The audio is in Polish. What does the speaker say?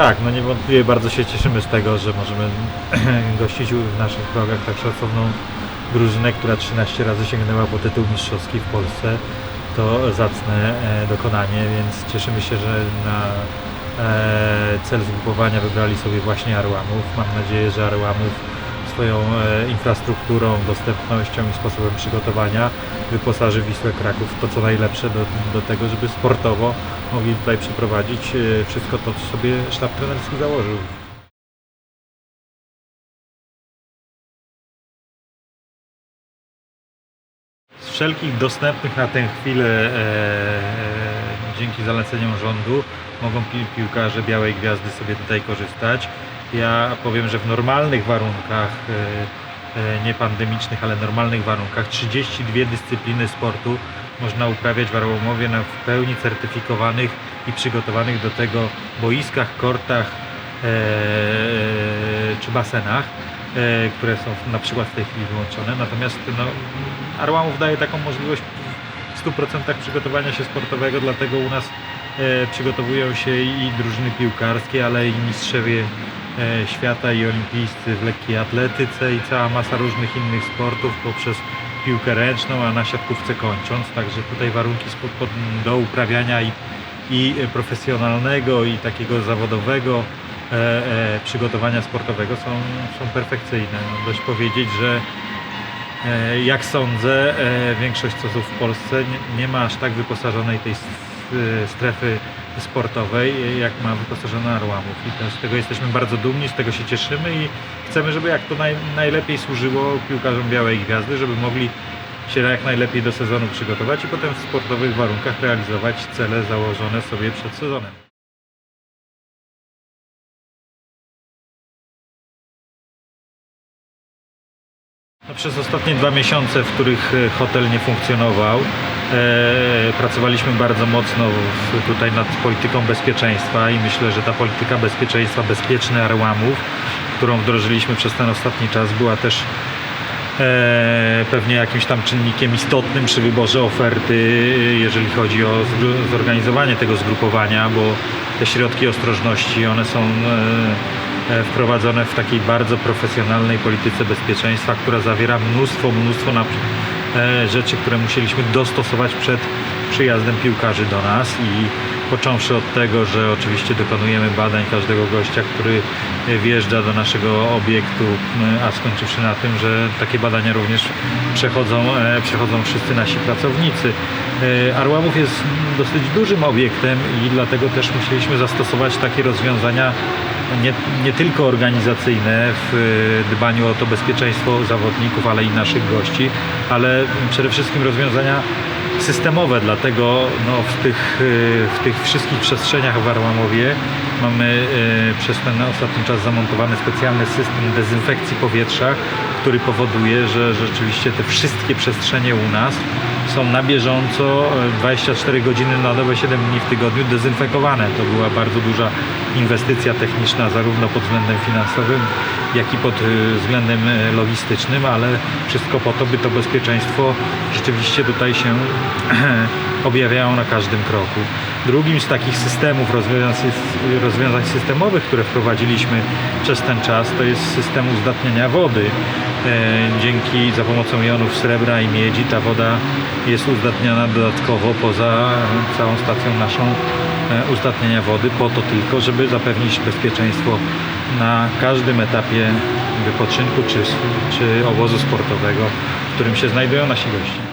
Tak, no niewątpliwie bardzo się cieszymy z tego, że możemy gościć w naszych progach tak szacowną drużynę, która 13 razy sięgnęła po tytuł mistrzowski w Polsce. To zacne e, dokonanie, więc cieszymy się, że na e, cel zgrupowania wybrali sobie właśnie Arłamów. Mam nadzieję, że Arłamów swoją e, infrastrukturą, dostępnością i sposobem przygotowania wyposaży Wisłę Kraków to co najlepsze do, do tego, żeby sportowo mogli tutaj przeprowadzić e, wszystko to, co sobie sztab trenerski założył. Z wszelkich dostępnych na tę chwilę e, e, dzięki zaleceniom rządu mogą pi piłkarze Białej Gwiazdy sobie tutaj korzystać. Ja powiem, że w normalnych warunkach, e, e, nie pandemicznych, ale normalnych warunkach 32 dyscypliny sportu można uprawiać w Arłamowie na w pełni certyfikowanych i przygotowanych do tego boiskach, kortach e, czy basenach, e, które są na przykład w tej chwili wyłączone. Natomiast no, Arłamów daje taką możliwość w 100% przygotowania się sportowego, dlatego u nas e, przygotowują się i drużyny piłkarskie, ale i mistrzowie e, świata i olimpijscy w lekkiej atletyce i cała masa różnych innych sportów poprzez piłkę ręczną, a na siatkówce kończąc. Także tutaj warunki do uprawiania i, i profesjonalnego i takiego zawodowego e, e, przygotowania sportowego są, są perfekcyjne. No, dość powiedzieć, że E, Jak sądzę, e, większość cosów w Polsce nie, nie ma aż tak wyposażonej tej e, strefy sportowej, jak ma wyposażona Arłamów. I z tego jesteśmy bardzo dumni, z tego się cieszymy i chcemy, żeby jak to naj, najlepiej służyło piłkarzom Białej Gwiazdy, żeby mogli się jak najlepiej do sezonu przygotować i potem w sportowych warunkach realizować cele założone sobie przed sezonem. No, przez ostatnie dwa miesiące, w których e, hotel nie funkcjonował, pracowaliśmy bardzo mocno tutaj nad polityką bezpieczeństwa i myślę, że ta polityka bezpieczeństwa, bezpieczny Arłamów, którą wdrożyliśmy przez ten ostatni czas, była też e, pewnie jakimś tam czynnikiem istotnym przy wyborze oferty, jeżeli chodzi o zorganizowanie tego zgrupowania, bo te środki ostrożności, one są e, e, wprowadzone w takiej bardzo profesjonalnej polityce bezpieczeństwa, która zawiera mnóstwo, mnóstwo e, rzeczy, które musieliśmy dostosować przed przyjazdem piłkarzy do nas i począwszy od tego, że oczywiście dokonujemy badań każdego gościa, który e, wjeżdża do naszego obiektu, a skończywszy na tym, że takie badania również przechodzą, e, przechodzą wszyscy nasi pracownicy. E, Arłamów jest dosyć dużym obiektem i dlatego też musieliśmy zastosować takie rozwiązania nie, nie tylko organizacyjne w e, dbaniu o to bezpieczeństwo zawodników, ale i naszych gości, ale przede wszystkim rozwiązania systemowe, dlatego no, w, tych, e, w tych wszystkich przestrzeniach w Arłamowie mamy e, przez ten ostatni czas zamontowany specjalny system dezynfekcji powietrza, który powoduje, że rzeczywiście te wszystkie przestrzenie u nas są na bieżąco e, 24 godziny na dobę, 7 dni w tygodniu dezynfekowane. To była bardzo duża inwestycja techniczna zarówno pod względem finansowym, jak i pod e, względem e, logistycznym, ale wszystko po to, by to bezpieczeństwo rzeczywiście tutaj się objawiało na każdym kroku. Drugim z takich systemów, rozwiązań, rozwiązań systemowych, które wprowadziliśmy przez ten czas, to jest system uzdatniania wody. E, Dzięki za pomocą jonów srebra i miedzi ta woda jest uzdatniana dodatkowo poza całą stacją naszą e, uzdatniania wody po to tylko, żeby zapewnić bezpieczeństwo na każdym etapie wypoczynku czy, czy obozu sportowego, w którym się znajdują nasi goście.